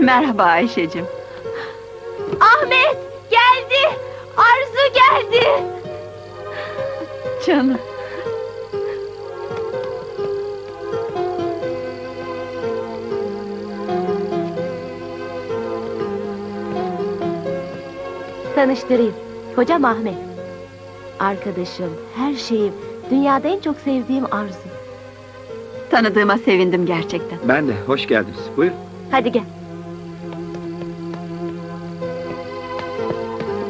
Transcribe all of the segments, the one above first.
Merhaba Ayşe'cim. Ahmet geldi. Arzu geldi. Canım. Tanıştırayım. Hocam Ahmet. Arkadaşım, her şeyim. Dünyada en çok sevdiğim Arzu. Tanıdığıma sevindim gerçekten. Ben de, hoş geldiniz. Buyurun. Hadi gel.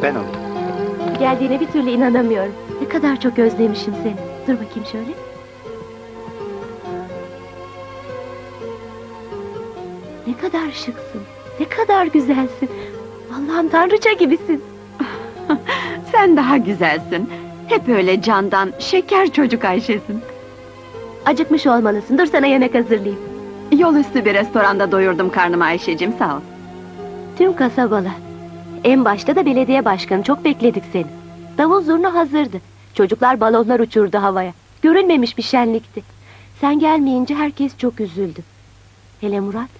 Ben alayım. Geldiğine bir türlü inanamıyorum. Ne kadar çok özlemişim seni. Dur bakayım şöyle. Ne kadar şıksın. Ne kadar güzelsin. Allah'ım tanrıça gibisin. Sen daha güzelsin. Hep öyle candan, şeker çocuk Ayşe'sin. Acıkmış olmalısın. Dur sana yemek hazırlayayım. Yol üstü bir restoranda doyurdum karnımı Ayşe'cim sağ ol. Tüm kasabalar. En başta da belediye başkanı. Çok bekledik seni. Davul zurna hazırdı. Çocuklar balonlar uçurdu havaya. Görülmemiş bir şenlikti. Sen gelmeyince herkes çok üzüldü. Hele Murat.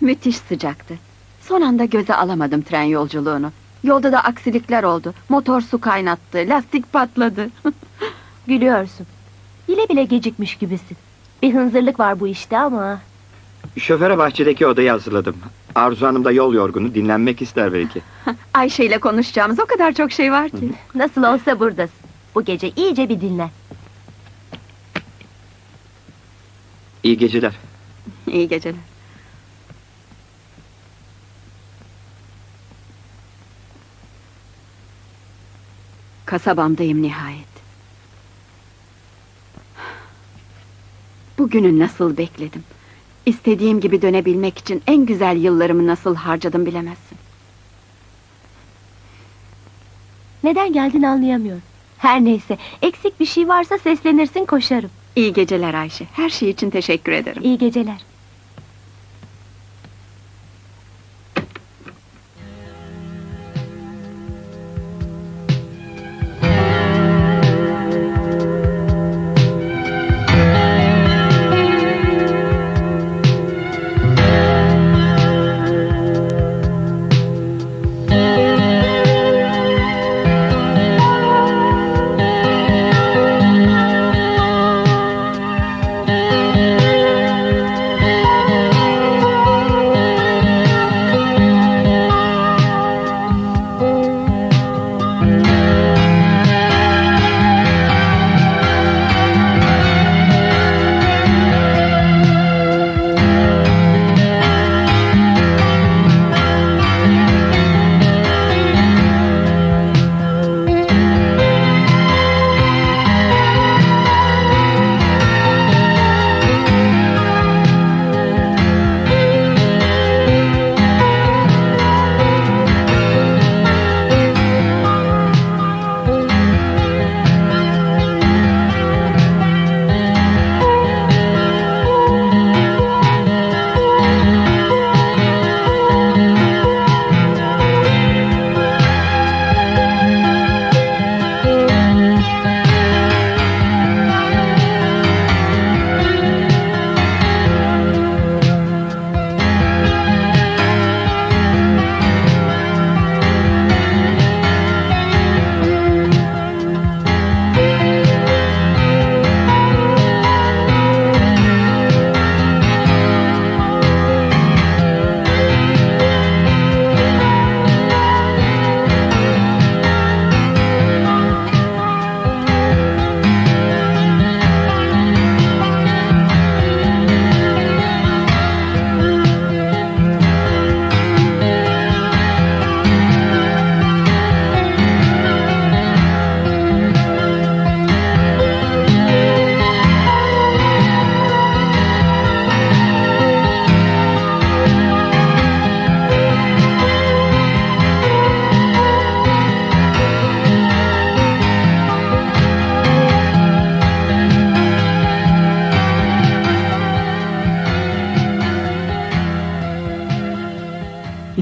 Müthiş sıcaktı. Son anda göze alamadım tren yolculuğunu. Yolda da aksilikler oldu. Motor su kaynattı, lastik patladı. Gülüyorsun. Bile bile gecikmiş gibisin. Bir hınzırlık var bu işte ama... Şoföre bahçedeki odayı hazırladım. Arzu Hanım da yol yorgunu, dinlenmek ister belki. Ayşe ile konuşacağımız o kadar çok şey var ki. Nasıl olsa buradasın. Bu gece iyice bir dinlen. İyi geceler. İyi geceler. Kasabamdayım nihayet. Bugünü nasıl bekledim. İstediğim gibi dönebilmek için en güzel yıllarımı nasıl harcadım bilemezsin. Neden geldin anlayamıyorum. Her neyse eksik bir şey varsa seslenirsin koşarım. İyi geceler Ayşe. Her şey için teşekkür ederim. İyi geceler.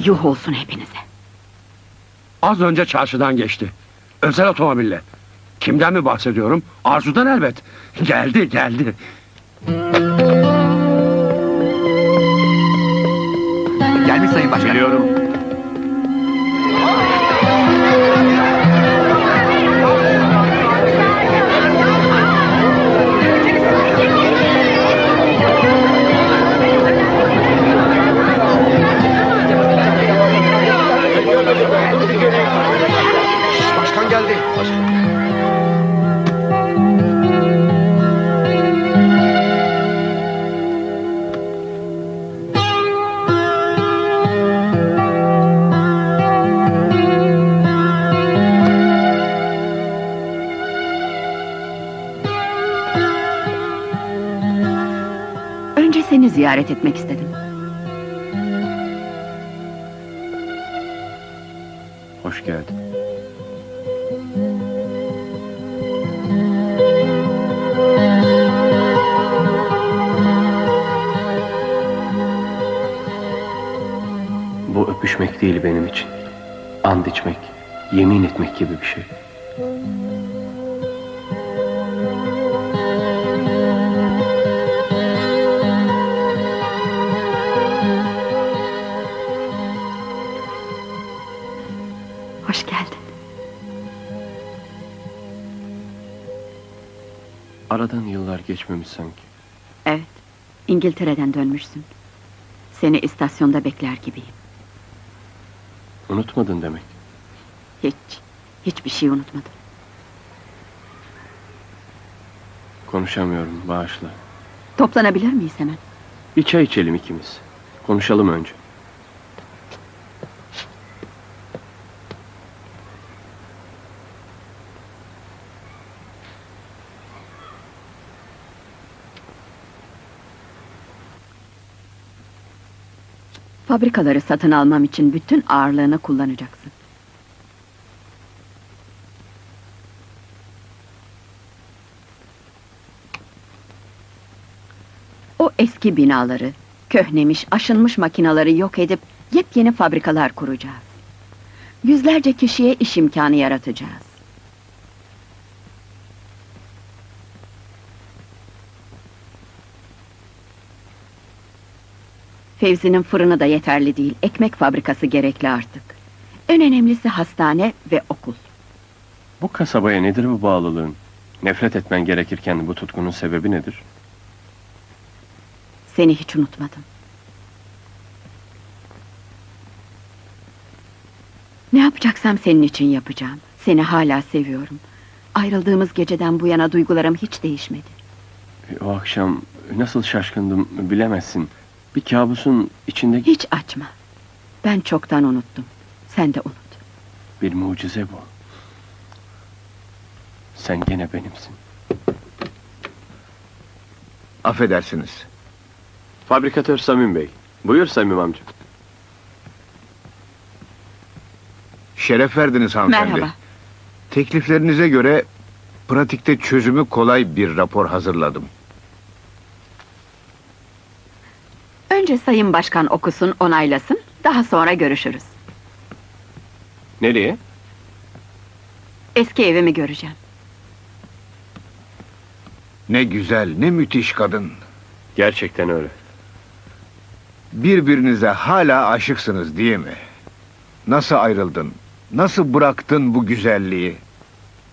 Yuh olsun hepinize. Az önce çarşıdan geçti. Özel otomobille. Kimden mi bahsediyorum? Arzu'dan elbet. Geldi, geldi. Biliyorum. Başkan geldi. Önce seni ziyaret etmek istedim. Hoş geldin. Yemin etmek gibi bir şey. Hoş geldin. Aradan yıllar geçmemiş sanki. Evet, İngiltere'den dönmüşsün. Seni istasyonda bekler gibiyim. Unutmadın demek. Hiç, hiçbir şey unutmadım. Konuşamıyorum, bağışla. Toplanabilir miyiz hemen? Bir çay içelim ikimiz. Konuşalım önce. Fabrikaları satın almam için bütün ağırlığını kullanacaksın. O eski binaları, köhnemiş, aşınmış makinaları yok edip yepyeni fabrikalar kuracağız. Yüzlerce kişiye iş imkanı yaratacağız. Fevzi'nin fırını da yeterli değil, ekmek fabrikası gerekli artık. En önemlisi hastane ve okul. Bu kasabaya nedir bu bağlılığın? Nefret etmen gerekirken bu tutkunun sebebi nedir? Seni hiç unutmadım. Ne yapacaksam senin için yapacağım. Seni hala seviyorum. Ayrıldığımız geceden bu yana duygularım hiç değişmedi. E, O akşam nasıl şaşkındım bilemezsin. Bir kabusun içinde Hiç açma. Ben çoktan unuttum. Sen de unut. bir mucize bu. Sen gene benimsin. Affedersiniz. Fabrikatör Samim Bey. Buyur Samim amca. Şeref verdiniz hanımefendi. Merhaba. Tekliflerinize göre pratikte çözümü kolay bir rapor hazırladım. Önce Sayın Başkan okusun, onaylasın. Daha sonra görüşürüz. Nereye? Eski evimi göreceğim. Ne güzel, ne müthiş kadın. Gerçekten öyle. Birbirinize hala aşıksınız değil mi? Nasıl ayrıldın? Nasıl bıraktın bu güzelliği?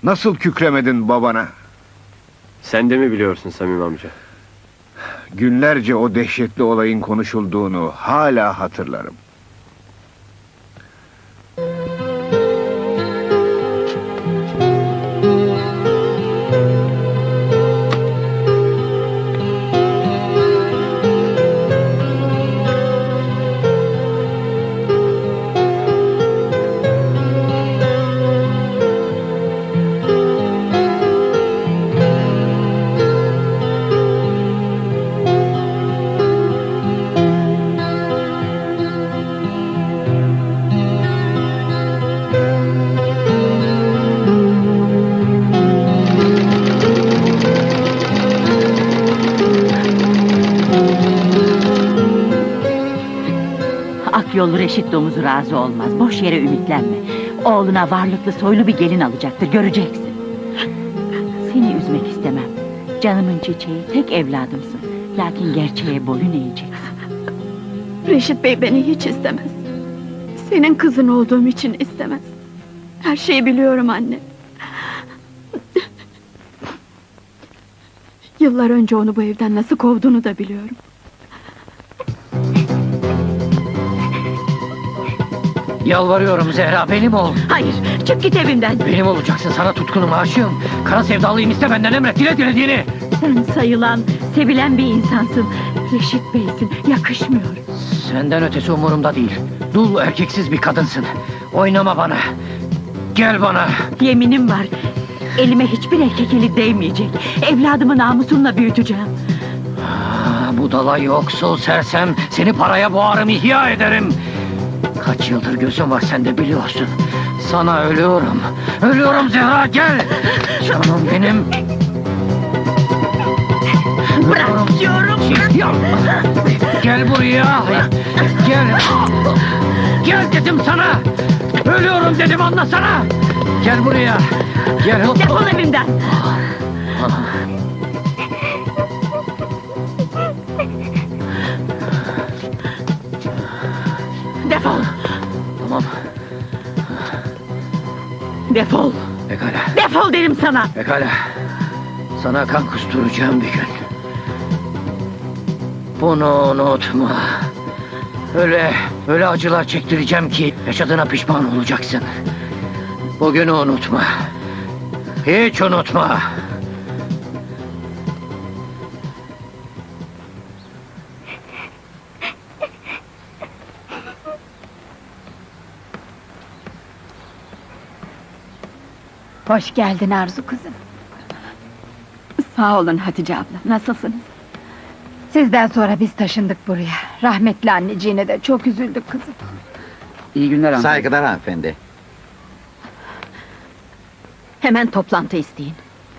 Nasıl kükremedin babana? Sen de mi biliyorsun Samim amca? Günlerce o dehşetli olayın konuşulduğunu hala hatırlarım. Reşit domuzu razı olmaz. Boş yere ümitlenme. Oğluna varlıklı soylu bir gelin alacaktır. Göreceksin. Seni üzmek istemem. Canımın çiçeği, tek evladımsın. Lakin gerçeğe boyun eğeceksin. Reşit Bey beni hiç istemez. Senin kızın olduğum için istemez. Her şeyi biliyorum anne. Yıllar önce onu bu evden nasıl kovduğunu da biliyorum. Yalvarıyorum Zehra benim ol. Hayır, çık git evimden. Benim olacaksın sana tutkunum aşığım. Kara sevdalıyım iste benden emret dile dilediğini. Sen sayılan, sevilen bir insansın. Reşit Bey'sin, yakışmıyor. Senden ötesi umurumda değil. Dul erkeksiz bir kadınsın. Oynama bana. Gel bana. Yeminim var. Elime hiçbir erkek eli değmeyecek. Evladımı namusumla büyüteceğim. Budala yoksul sersem seni paraya boğarım ihya ederim. Kaç yıldır gözüm var sen de biliyorsun. Sana ölüyorum. Ölüyorum Zehra gel. Canım benim. Bırak diyorum. Yapma. Gel buraya. Gel. Gel dedim sana. Ölüyorum dedim anlasana. Gel buraya. Gel. Defol evimden. Defol, defol. Pekala. Defol derim sana. Pekala. Sana kan kusturacağım bir gün. Bunu unutma. Öyle, öyle acılar çektireceğim ki yaşadığına pişman olacaksın. Bugünü unutma. Hiç unutma. Hoş geldin Arzu kızım. Sağ olun Hatice abla. Nasılsınız? Sizden sonra biz taşındık buraya. Rahmetli anneciğine de çok üzüldük kızım. İyi günler Saygılar hanımefendi. Hemen toplantı isteyin.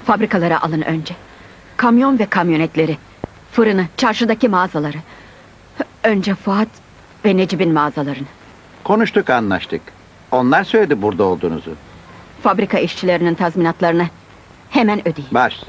Fabrikalara alın önce. Kamyon ve kamyonetleri. Fırını, çarşıdaki mağazaları. Önce Fuat ve Necip'in mağazalarını. Konuştuk anlaştık. Onlar söyledi burada olduğunuzu. Fabrika işçilerinin tazminatlarını hemen ödeyin. Baş.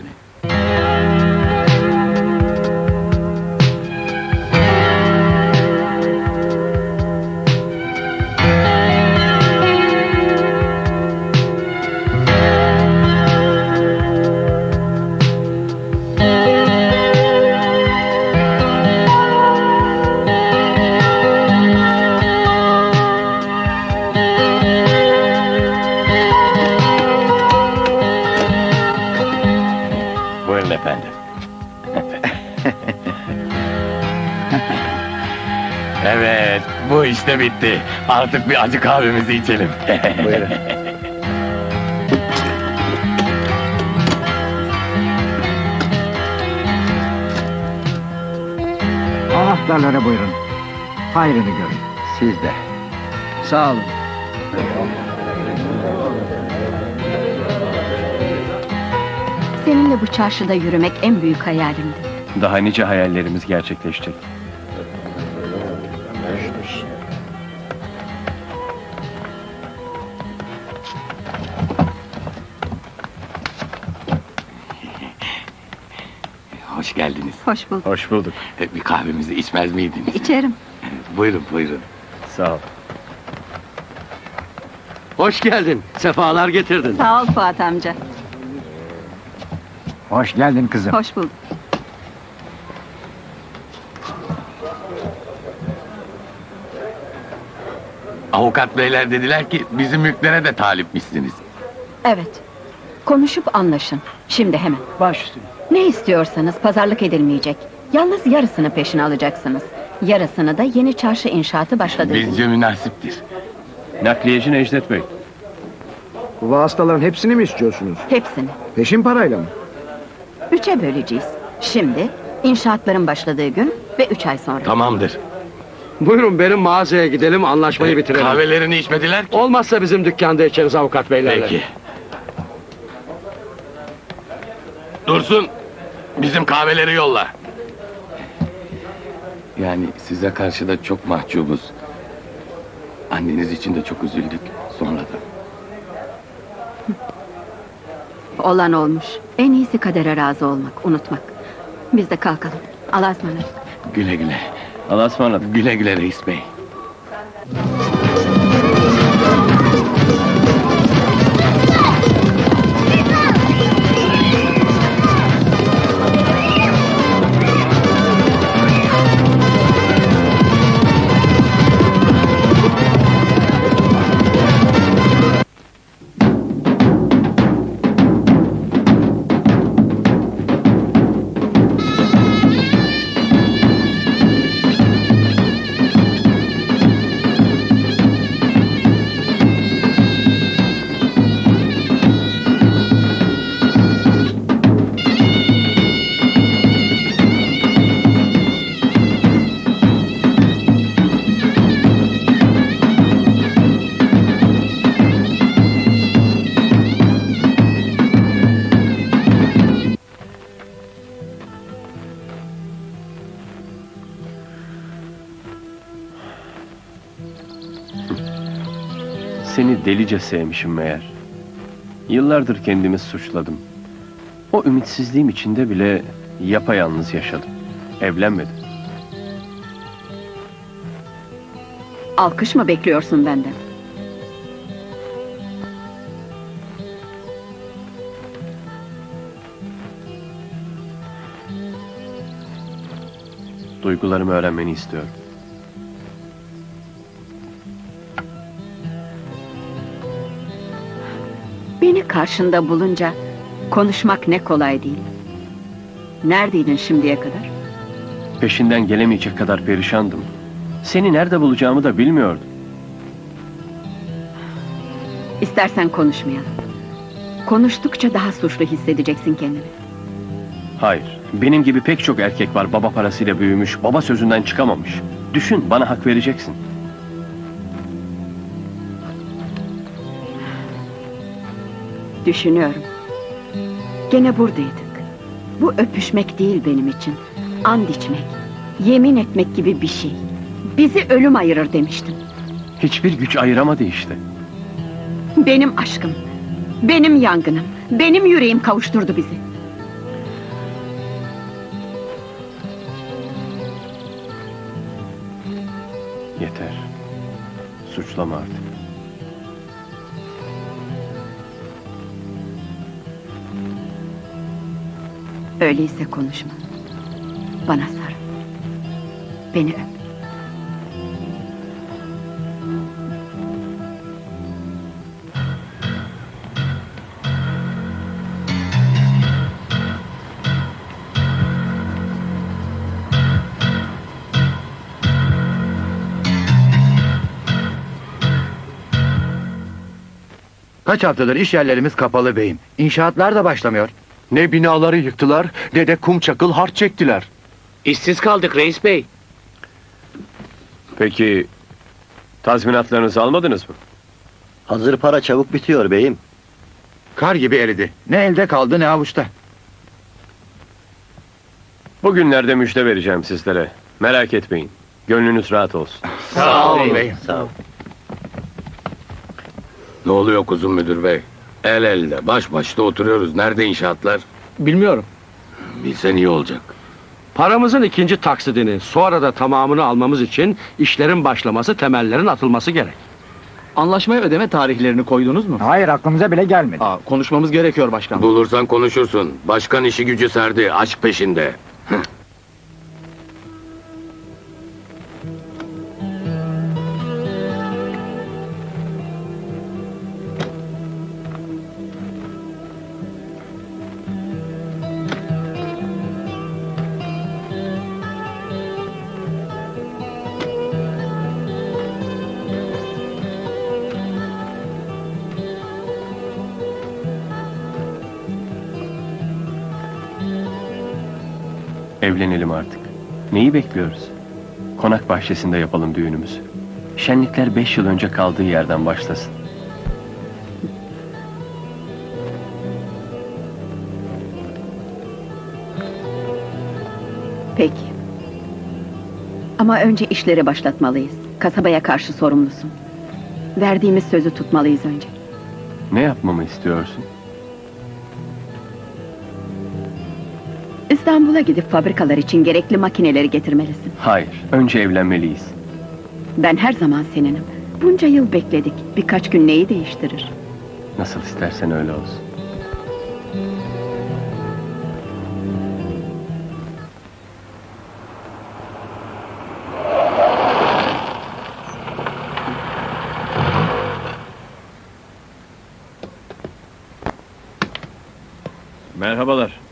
Bu işte bitti. Artık bir acı kahvemizi içelim. Buyurun. Anahtarlara buyurun. Hayrını görün. Siz de. Sağ olun. Seninle bu çarşıda yürümek en büyük hayalimdi. Daha nice hayallerimiz gerçekleşecek. Hoş geldiniz. Hoş bulduk. Hoş bulduk. Bir kahvemizi içmez miydiniz? İçerim. Buyurun buyurun. Sağ ol. Hoş geldin. Sefalar getirdin. Sağ ol Fuat amca. Hoş geldin kızım. Hoş bulduk. Avukat beyler dediler ki bizim mülklere de talipmişsiniz. Evet. Konuşup anlaşın. Şimdi hemen. Baş üstüne. Ne istiyorsanız pazarlık edilmeyecek. Yalnız yarısını peşine alacaksınız. Yarısını da yeni çarşı inşaatı başladı. Bizce münasiptir. Nakliyeci Necdet Bey. Bu vasıtaların hepsini mi istiyorsunuz? Hepsini. Peşin parayla mı? Üçe böleceğiz. Şimdi, inşaatların başladığı gün ve üç ay sonra. Tamamdır. Buyurun benim mağazaya gidelim anlaşmayı bitirelim. Kahvelerini içmediler ki. Olmazsa bizim dükkanda içeriz avukat beylerle. Peki. Dursun. Bizim kahveleri yolla. Yani size karşı da çok mahcubuz. Anneniz için de çok üzüldük sonradan. Olan olmuş. En iyisi kadere razı olmak, unutmak. Biz de kalkalım. Allah'a ısmarladık. Güle güle. Allah'a ısmarladık. Güle güle reis bey. Delice sevmişim meğer. Yıllardır kendimi suçladım. O ümitsizliğim içinde bile yapayalnız yaşadım. Evlenmedim. Alkış mı bekliyorsun benden? Duygularımı öğrenmeni istiyorum. Karşında bulunca konuşmak ne kolay değil. Neredeydin şimdiye kadar? Peşinden gelemeyecek kadar perişandım. Seni nerede bulacağımı da bilmiyordum. İstersen konuşmayalım. Konuştukça daha suçlu hissedeceksin kendini. Hayır, benim gibi pek çok erkek var baba parasıyla büyümüş, baba sözünden çıkamamış. Düşün, bana hak vereceksin. Düşünüyorum. Gene buradaydık. Bu öpüşmek değil benim için. And içmek, yemin etmek gibi bir şey. Bizi ölüm ayırır demiştin. Hiçbir güç ayıramadı işte. Benim aşkım, benim yangınım, benim yüreğim kavuşturdu bizi. Yeter. Suçlama artık. Öyleyse konuşma. Bana sarıl. Beni öp. Kaç haftadır iş yerlerimiz kapalı beyim. İnşaatlar da başlamıyor. Ne binaları yıktılar ne de kum çakıl harç çektiler. İşsiz kaldık reis bey. Peki, tazminatlarınızı almadınız mı? Hazır para çabuk bitiyor beyim. Kar gibi eridi. Ne elde kaldı ne avuçta. Bugünlerde müjde vereceğim sizlere. Merak etmeyin. Gönlünüz rahat olsun. Sağ olun beyim. Sağ ol. Ne oluyor kuzum müdür bey? El elde, baş başta oturuyoruz. Nerede inşaatlar? Bilmiyorum. Bilsen iyi olacak. Paramızın ikinci taksidini sonra da tamamını almamız için işlerin başlaması, temellerin atılması gerek. Anlaşmaya ödeme tarihlerini koydunuz mu? Hayır aklımıza bile gelmedi. Aa, konuşmamız gerekiyor başkan. Bulursan konuşursun. Başkan işi gücü serdi, aşk peşinde. Evlenelim artık. Neyi bekliyoruz? Konak bahçesinde yapalım düğünümüzü. Şenlikler beş yıl önce kaldığı yerden başlasın. Peki. Ama önce işleri başlatmalıyız. Kasabaya karşı sorumlusun. Verdiğimiz sözü tutmalıyız önce. Ne yapmamı istiyorsun? İstanbul'a gidip fabrikalar için gerekli makineleri getirmelisin. Hayır, önce evlenmeliyiz. Ben her zaman seninim. Bunca yıl bekledik. Birkaç gün neyi değiştirir? Nasıl istersen öyle olsun. Merhabalar.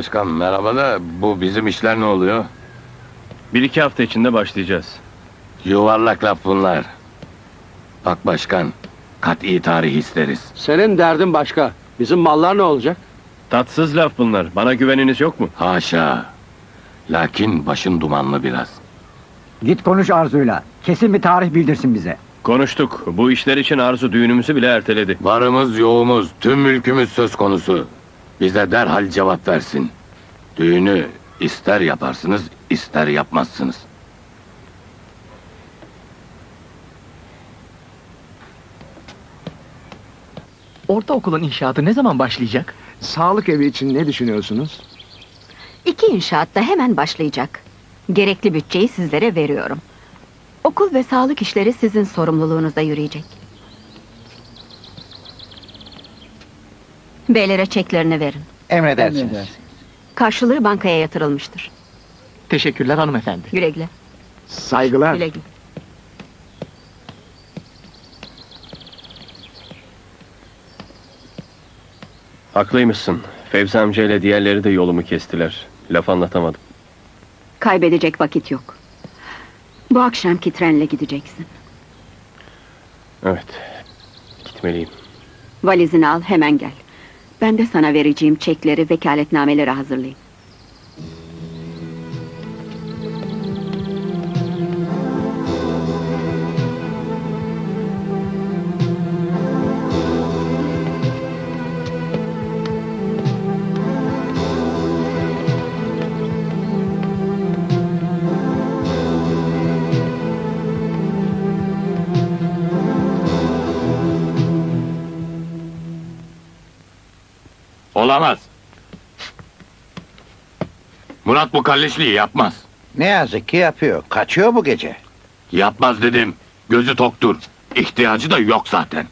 Başkan, merhaba da bu bizim işler ne oluyor? Bir iki hafta içinde başlayacağız. Yuvarlak laf bunlar. Bak başkan, kat'i tarih isteriz. Senin derdin başka. Bizim mallar ne olacak? Tatsız laf bunlar. Bana güveniniz yok mu? Haşa. Lakin başın dumanlı biraz. Git konuş Arzu'yla. Kesin bir tarih bildirsin bize. Konuştuk. Bu işler için Arzu düğünümüzü bile erteledi. Varımız yoğumuz, tüm mülkümüz söz konusu. Bize derhal cevap versin. Düğünü ister yaparsınız, ister yapmazsınız. Ortaokulun inşaatı ne zaman başlayacak? Sağlık evi için ne düşünüyorsunuz? İki inşaat da hemen başlayacak. Gerekli bütçeyi sizlere veriyorum. Okul ve sağlık işleri sizin sorumluluğunuzda yürüyecek. Beylere çeklerini verin. Emredersiniz. Karşılığı bankaya yatırılmıştır. Teşekkürler hanımefendi. Güle güle. Saygılar. Güle güle. Haklıymışsın. Fevzi amcayla diğerleri de yolumu kestiler. Laf anlatamadım. Kaybedecek vakit yok. Bu akşamki trenle gideceksin. Evet. Gitmeliyim. Valizini al hemen gel. Ben de sana vereceğim çekleri, vekaletnameleri hazırlayayım. Olamaz. Murat bu kalleşliği yapmaz. Ne yazık ki yapıyor. Kaçıyor bu gece. Yapmaz dedim. Gözü toktur. İhtiyacı da yok zaten.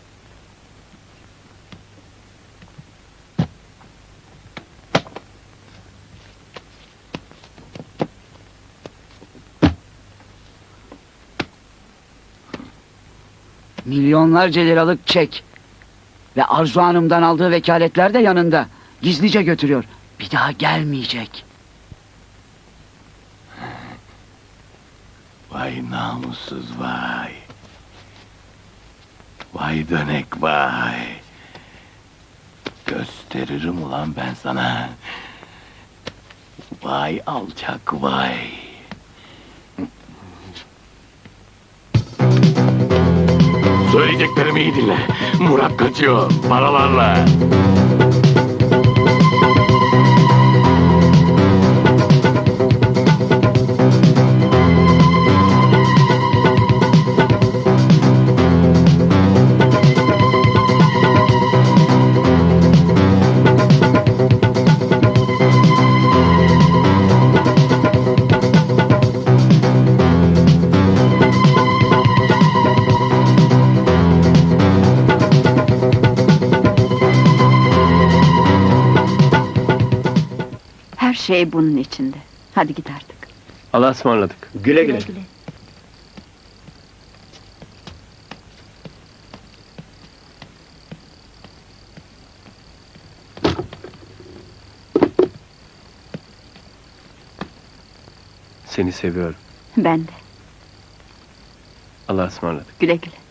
Milyonlarca liralık çek. Ve Arzu Hanım'dan aldığı vekaletler de yanında. Gizlice götürüyor. Bir daha gelmeyecek. Vay namussuz vay. Vay dönek vay. Gösteririm ulan ben sana. Vay alçak vay. Söyleyeceklerimi iyi dinle. Murat kaçıyor paralarla. Şey bunun içinde. Hadi git artık. Allah'a ısmarladık. Güle güle. Seni seviyorum. Ben de. Allah'a ısmarladık. Güle güle.